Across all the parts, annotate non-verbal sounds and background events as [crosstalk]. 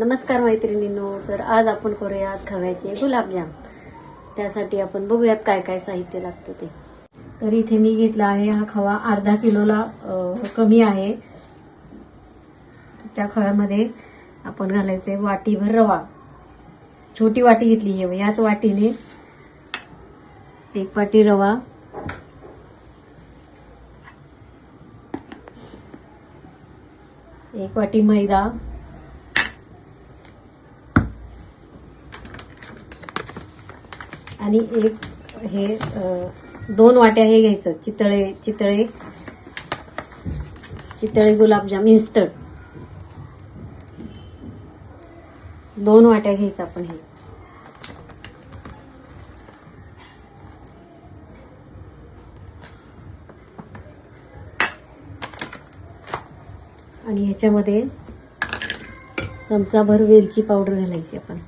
नमस्कार मैत्रिणींनो तर आज आपण करूयात खव्याचे गुलाबजाम. त्यासाठी आपण बघूयात काय काय साहित्य लागतं ते. तर इथे मी घेतला आहे हा खवा अर्धा किलोला कमी आहे. त्या खव्यामध्ये आपण घालायचे वाटीभर रवा. छोटी वाटी घेतली आहे याच वाटीने एक वाटी रवा. एक वाटी मैदा. आणि एक हे दोन वाट्या हे घ्यायचं. चितळे चितळे चितळे गुलाबजाम इन्स्टंट दोन वाट्या घ्यायचं आपण हे. आणि ह्याच्यामध्ये चमचाभर वेलची पावडर घालायची आपण.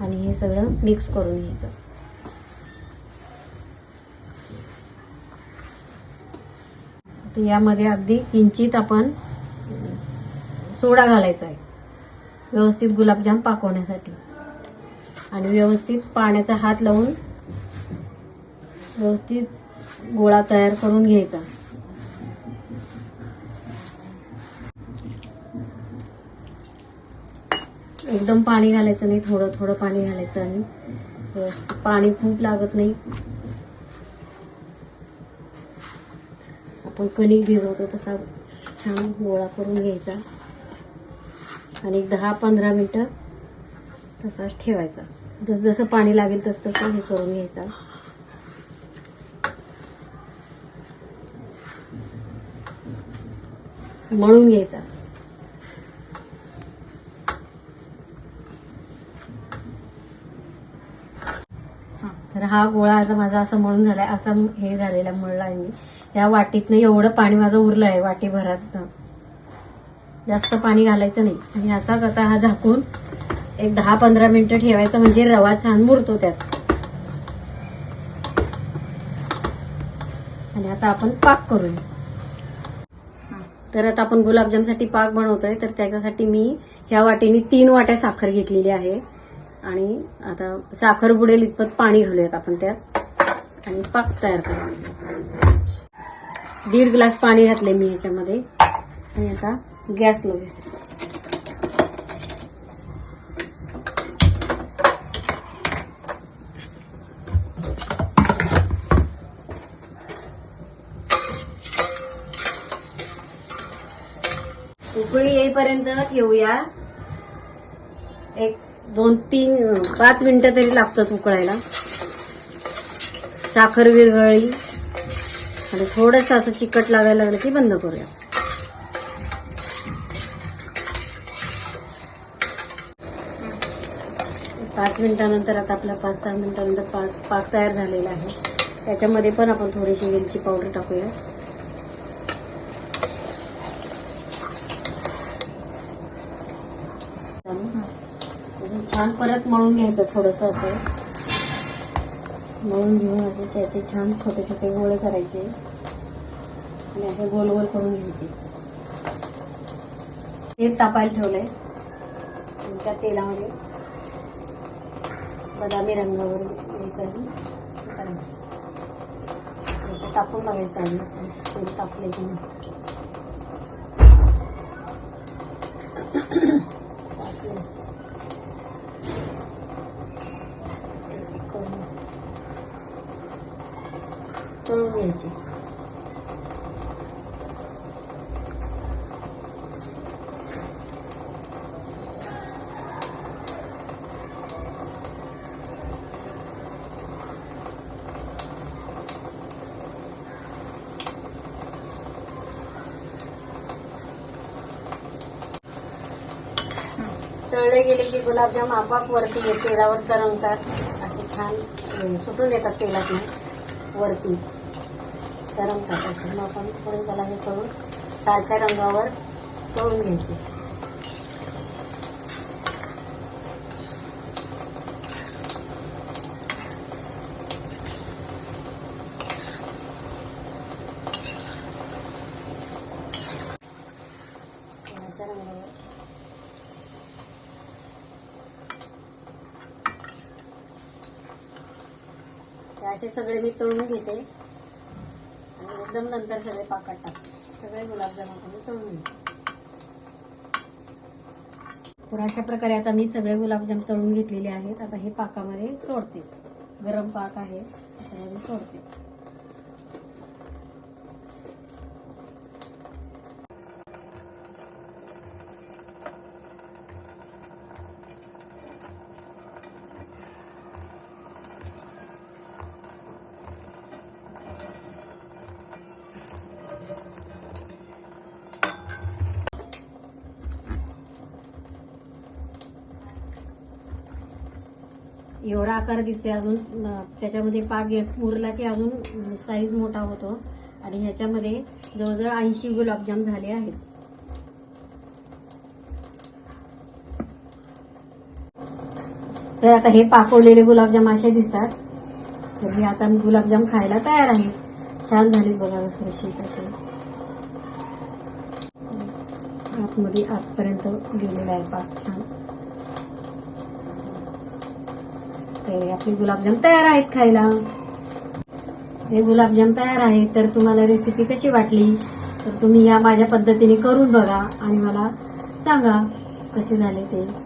आणि हे सगळं मिक्स करून घ्यायचं. तर यामध्ये अगदी किंचित आपण सोडा घालायचा आहे. व्यवस्थित गुलाबजाम पाकवण्यासाठी. आणि व्यवस्थित पाण्याचा हात लावून व्यवस्थित गोळा तयार करून घ्यायचा. एकदम पाणी घालायचं नाही थोडं थोडं पाणी घालायचं आणि पाणी खूप लागत नाही. आपण कणिक भिजवतो तसा छान गोळा करून घ्यायचा. आणि एक दहा पंधरा मिनटं तसाच ठेवायचा. जस जसं पाणी लागेल तसं तसं हे करून घ्यायचा. मळून घ्यायचा हा, तर हा गोळा आता माझा असं मळून झालाय असा हे झालेला मळला आहे मी या वाटीतनं एवढं पाणी माझं उरलं आहे वाटीभरात जास्त पाणी घालायचं नाही. आणि असाच आता हा झाकून एक दहा पंधरा मिनिटं ठेवायचं म्हणजे रवा छान मुरतो त्यात. आणि आता आपण पाक करूया. तर आता आपण गुलाबजामसाठी पाक बनवतोय. तर त्याच्यासाठी मी ह्या वाटीने तीन वाट्या साखर घेतलेली आहे. आणि आता साखर बुडेल इतपत पाणी घालूयात आपण त्यात. आणि पाक तयार करूया दीड ग्लास पाणी घातले मी ह्याच्यामध्ये आणि आता गॅस लावूया. उकळी येईपर्यंत ठेवूया. एक दोन तीन पाच मिनिटं तरी लागतात उकळायला. साखर विरघळी आणि थोडंसं असं चिकट लागायला लागलं की बंद करूया. पाच मिनिटानंतर आता आपल्या पाच सहा मिनिटानंतर पाक पाक तयार झालेला आहे. त्याच्यामध्ये पण आपण थोडीशी वेलची पावडर टाकूया आणि छान परत मळून घ्यायचं थोडस असं. मळून घेऊन असे त्याचे छान छोटे छोटे गोळे करायचे. आणि असे गोल गोल करून घ्यायचे. तेल तापायला ठेवलंय. त्या तेलामध्ये बदामी रंगावर हे करून करायचं. असं तापून बघायचं आम्ही तेल तापले की नाही [clears throat] तापले. करून तळून घ्यायचे तळले गेले की गुलाबजाम आपाप वरती तेलावर तरंगतात असे छान सुटून येतात तेलात वरती. सारखा रंग टाकायचा. मग आपण थोडे त्याला हे करून सारख्या रंगावर तळून घ्यायचे. असे सगळे मी तळून घेते. आणि एकदम नंतर सगळे पाकात टाकते सगळे गुलाबजाम आता तळून घेते तर अशा प्रकारे आता मी सगळे गुलाबजाम तळून घेतलेले आहेत. आता हे पाकामध्ये सोडते. गरम पाक आहे त्याच्यामध्ये सोडते. एवढा आकार दिसतोय अजून त्याच्यामध्ये पाक एक उरला की अजून साईज मोठा होतो. आणि ह्याच्यामध्ये जवळजवळ ऐंशी गुलाबजाम झाले आहेत. तर आता हे पाकवलेले गुलाबजाम असे दिसतात. तर हे आता गुलाबजाम खायला तयार आहे. छान झाले बघा कसं शीत असे आतमध्ये आतपर्यंत गेलेला आहे पाक छान. तर आपले गुलाबजाम तयार आहेत खायला. हे गुलाबजाम तयार आहेत तर तुम्हाला रेसिपी कशी वाटली? तर तुम्ही या माझ्या पद्धतीने करून बघा आणि मला सांगा कसे झाले ते.